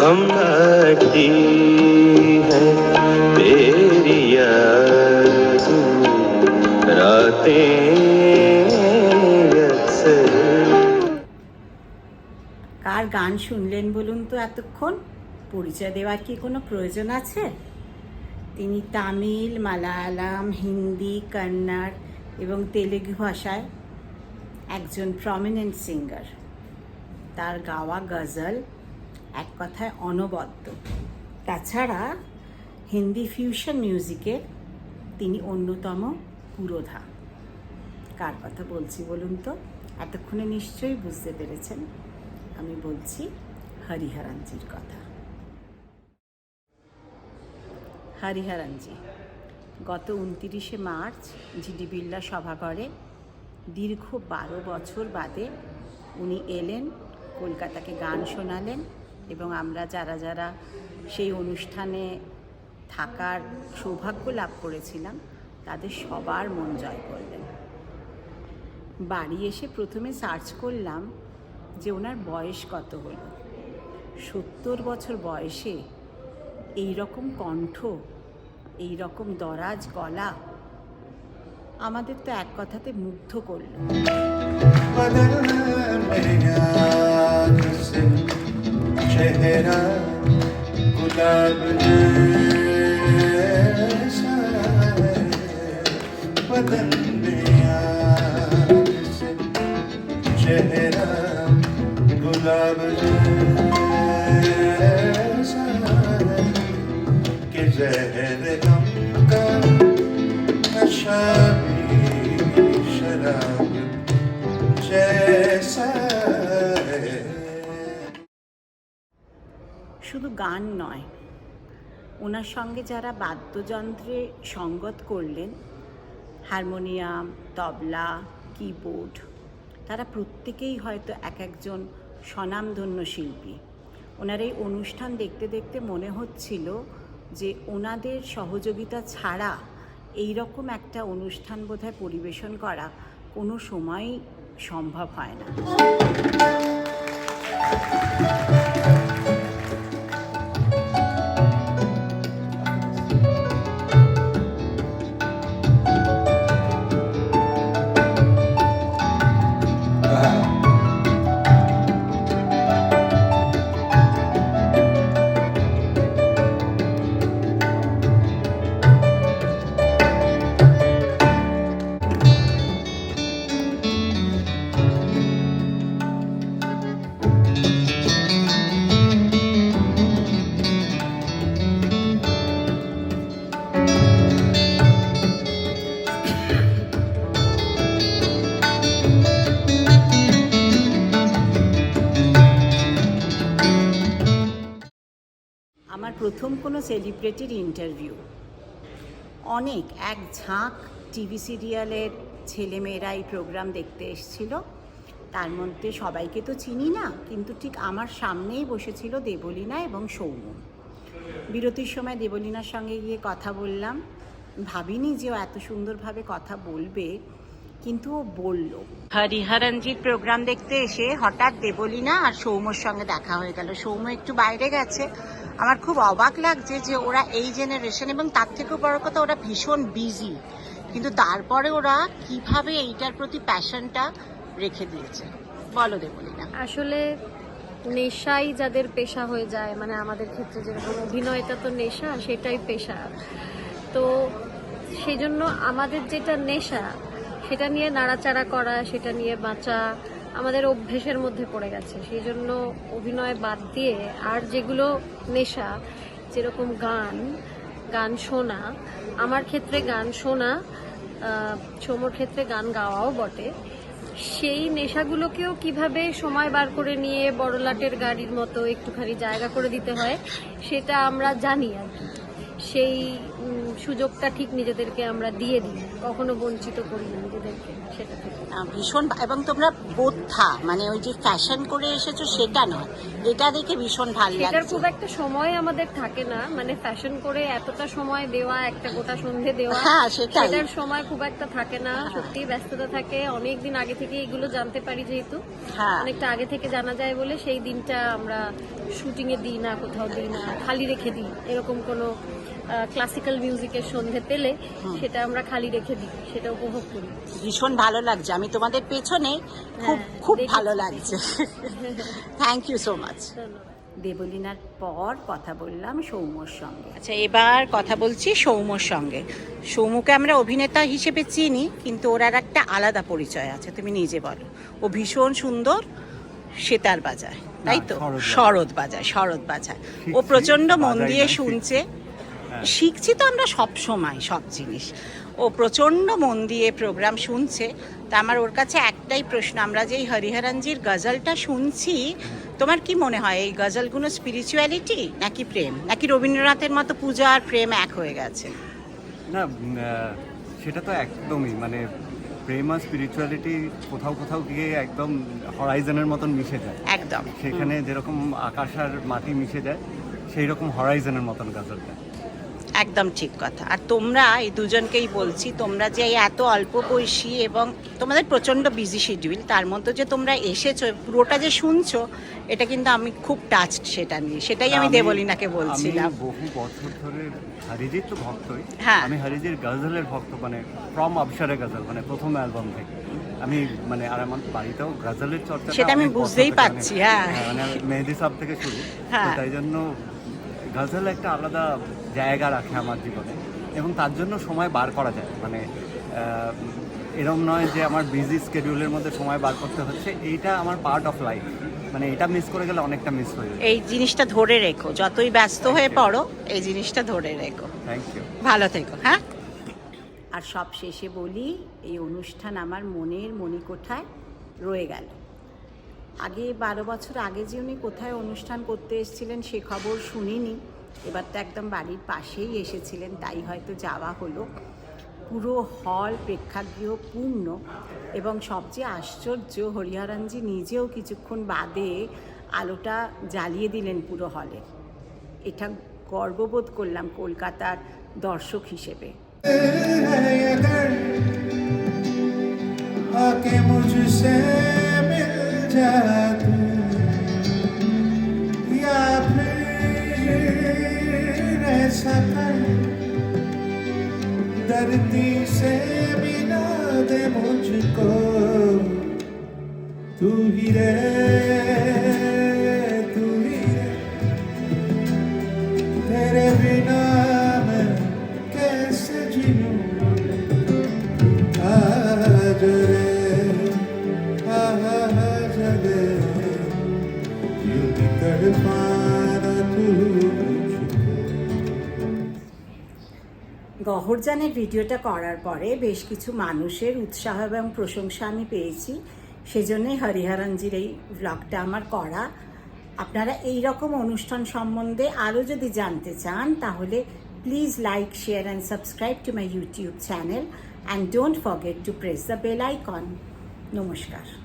हम आती है तेरी याद रातें अक्सर কার গান শুনলেন বলুন তো এতক্ষণ পরিচয় দেওয়ার কি কোনো প্রয়োজন আছে তিনি তামিল মালায়ালাম হিন্দি কন্নড় এবং তেলেগু ভাষায় একজন প্রমিনেন্ট সিঙ্গার তার গাওয়া গজল এক কথায় অনবদ্য। তাছাড়া হিন্দি ফিউশন মিউজিকের তিনি অন্যতম পুরোধা। কার কথা বলছি বলুন তো? এতক্ষণে নিশ্চয়ই বুঝতে পেরেছেন। আমি বলছি হরিহরানজির কথা। হরিহরানজি গত উনতিরিশে মার্চ জিডি বিড়লা সভাঘরে দীর্ঘ বারো বছর বাদে উনি এলেন, কলকাতাকে গান শোনালেন। এবং আমরা যারা যারা সেই অনুষ্ঠানে থাকার সৌভাগ্য লাভ করেছিলাম, তাদের সবার মন জয় করলেন। বাড়ি এসে প্রথমে সার্চ করলাম যে ওনার বয়স কত হলো। সত্তর বছর বয়সে এই রকম কণ্ঠ, এই রকম দরাজ গলা আমাদের তো এক কথাতে মুগ্ধ করল। चेहरा गुलाब जैसा है बदल मेरा से चेहरा गुलाब जैसा है कि जहर गम का नशा গান নয়। ওনার সঙ্গে যারা বাদ্যযন্ত্রে সঙ্গত করলেন, হারমোনিয়াম, তবলা, কিবোর্ড, তারা প্রত্যেকেই হয়তো এক একজন স্বনামধন্য শিল্পী। ওনার এই অনুষ্ঠান দেখতে দেখতে মনে হচ্ছিল যে ওনাদের সহযোগিতা ছাড়া এই রকম একটা অনুষ্ঠান বোধহয় পরিবেশন করা কোনো সময়ই সম্ভব হয় না। প্রথম কোনো সেলিব্রিটির ইন্টারভিউ অনেক, এক ঝাঁক টিভি সিরিয়ালের ছেলেমেয়েরা এই প্রোগ্রাম দেখতে এসেছিল। তার মধ্যে সবাইকে তো চিনি না, কিন্তু ঠিক আমার সামনেই বসেছিল দেবলীনা এবং সৌম্য। বিরতির সময় দেবলীনার সঙ্গে গিয়ে কথা বললাম। ভাবিনি যে ও এত সুন্দরভাবে কথা বলবে, কিন্তু ও বলল হরিহরনজির প্রোগ্রাম দেখতে এসে হঠাৎ দেবলীনা আর সৌম্যর সঙ্গে দেখা হয়ে গেল। সৌম্য একটু বাইরে গেছে। আমার খুব অবাক লাগছে যে ওরা এই জেনারেশন এবং তার থেকেও বড় কথা ওরা ভীষণ বিজি কিন্তু তারপরে ওরা কীভাবে এইটার প্রতি প্যাশনটা রেখে দিয়েছে। বলো দেবলীনা। আসলে নেশাই যাদের পেশা হয়ে যায় মানে আমাদের ক্ষেত্রে যেরকম অভিনয়টা তো নেশা, সেটাই পেশা। তো সেই জন্য আমাদের যেটা নেশা, সেটা নিয়ে নাড়াচাড়া করা, সেটা নিয়ে বাঁচা আমাদের অভ্যেসের মধ্যে পড়ে গেছে। সেই জন্য অভিনয় বাদ দিয়ে আর যেগুলো নেশা যেরকম গান গান শোনা আমার ক্ষেত্রে গান শোনা আহ, সৌম্যর ক্ষেত্রে গান গাওয়াও বটে। সেই নেশাগুলোকেও কীভাবে সময় বার করে নিয়ে বড়লাটের গাড়ির মতো একটুখানি জায়গা করে দিতে হয় সেটা আমরা জানি আর কি। সেই সুযোগটা ঠিক নিজেদেরকে আমরা দিয়ে দিই। কখনো বঞ্চিত করি না নিজেদেরকে সেটা ভীষণ এবং তোমরা বোদ্ধা মানে ওই যে ফ্যাশন করে এসেছ সেটা নয়। এটা দেখে ভীষণ ভালো সেটার লাগছে। খুব একটা সময় আমাদের থাকে না মানে ফ্যাশন করে এতটা সময় দেওয়া একটা গোটা সন্ধে দেওয়া হ্যাঁ, সেটাই। সেটার সময় খুব একটা থাকে না সত্যি ব্যস্ততা থাকে। অনেক দিন আগে থেকে এগুলো জানতে পারি যেহেতু। হ্যাঁ। অনেকটা আগে থেকে জানা যায় বলে সেই দিনটা আমরা শুটিং এ দিই না কোথাও দিই না খালি রেখে দিই এরকম কোনো ক্লাসিক্যাল মিউজিকের সন্ধে পেলে সেটা আমরা খালি রেখে দিই সেটা উপভোগ করি। ভীষণ ভালো লাগছে। আমি তোমাদের পেছনে খুব হ্যাঁ, খুব ভালো লাগছে। থ্যাংক ইউ সো মাচ দেবলীনার পর কথা বললাম সৌম্যর সঙ্গে। আচ্ছা এবার কথা বলছি সৌম্যর সঙ্গে। সৌম্যকে আমরা অভিনেতা হিসেবে চিনি কিন্তু ওর আর একটা আলাদা পরিচয় আছে তুমি নিজে বলো। ও ভীষণ সুন্দর সেতার বাজায় তাই তো? শরৎ বাজায়। শরৎ বাজায় ও প্রচণ্ড মন দিয়ে শুনছে। শিখছি তো আমরা সব সময় সব জিনিস। ও প্রচণ্ড মন দিয়ে প্রোগ্রাম শুনছে। তা আমার ওর কাছে একটাই প্রশ্ন আমরা যে এই হরিহরনজির গজলটা শুনছি তোমার কি মনে হয় এই গজলগুলো স্পিরিচুয়ালিটি নাকি প্রেম? নাকি রবীন্দ্রনাথের মতো পূজা আর প্রেম এক হয়ে গেছে? না সেটা তো একদমই মানে প্রেম আর স্পিরিচুয়ালিটি কোথাও কোথাও গিয়ে একদম হরাইজনের মতন মিশে যায়। একদম। সেখানে যেরকম আকাশ আর মাটি মিশে যায় সেই রকম হরাইজনের মতন গাজলটা। একদম ঠিক কথা আর তোমরা এই দুজনকেই বলছি তোমরা যে এত অল্প বয়সী এবং তোমাদের প্রচণ্ড বিজি শিডিউল তার মধ্যে যে তোমরা এসেছ পুরোটা যে শুনছো এটা কিন্তু আমি খুব টাচড সেটা নিয়ে সেটাই আমি দেবলিনাকে বলছিলাম বহু বছর ধরে হরিজির তো ভক্তই হ্যাঁ। আমি হরিজির গজলের ভক্ত মানে ফ্রম অবসরে গজল মানে প্রথম অ্যালবাম থেকে আমি মানে আর আমার বাড়িতেও গজলের চর্চা সেটা আমি বুঝতেই পারছি, হ্যাঁ। মানে মেহেদি সাহ থেকে শুরু হ্যাঁ। তাই জন্য গজল একটা আলাদা জায়গা রাখে আমার জীবনে। এবং তার জন্য সময় বার করা যায়। মানে এরম নয় যে আমার বিজি স্কেডিউলের মধ্যে সময় বার করতে হচ্ছে। এইটা আমার পার্ট অফ লাইফ মানে এটা মিস করে গেলে অনেকটা মিস হয়ে যায়। এই জিনিসটা ধরে রেখো। যতই ব্যস্ত হয়ে পড়ো এই জিনিসটা ধরে রেখো। থ্যাংক ইউ ভালো থেকো হ্যাঁ? আর সব শেষে বলি এই অনুষ্ঠান আমার মনের মণিকোঠায় রয়ে গেল। আগে বারো বছর আগে যে উনি কোথায় অনুষ্ঠান করতে এসেছিলেন সে খবর শুনিনি এবার তো একদম বাড়ির পাশেই এসেছিলেন তাই হয়তো যাওয়া হলো পুরো হল প্রেক্ষাগৃহ পূর্ণ এবং সবচেয়ে আশ্চর্য হরিহরণজি নিজেও কিছুক্ষণ বাদে আলোটা জ্বালিয়ে দিলেন পুরো হলে এটা গর্ববোধ করলাম কলকাতার দর্শক হিসেবে है রে রে। বিনা কেসে জিনু আজ রে আজ রে। গহরজানের ভিডিওটা করার পরে বেশ কিছু মানুষের উৎসাহ এবং প্রশংসা আমি পেয়েছি। সেজন্যই হরিহরনজির এই ব্লগটা আমার করা। আপনারা এই রকম অনুষ্ঠান সম্বন্ধে আরও যদি জানতে চান, তাহলে please like share and subscribe to my YouTube channel and don't forget to press the bell icon নমস্কার।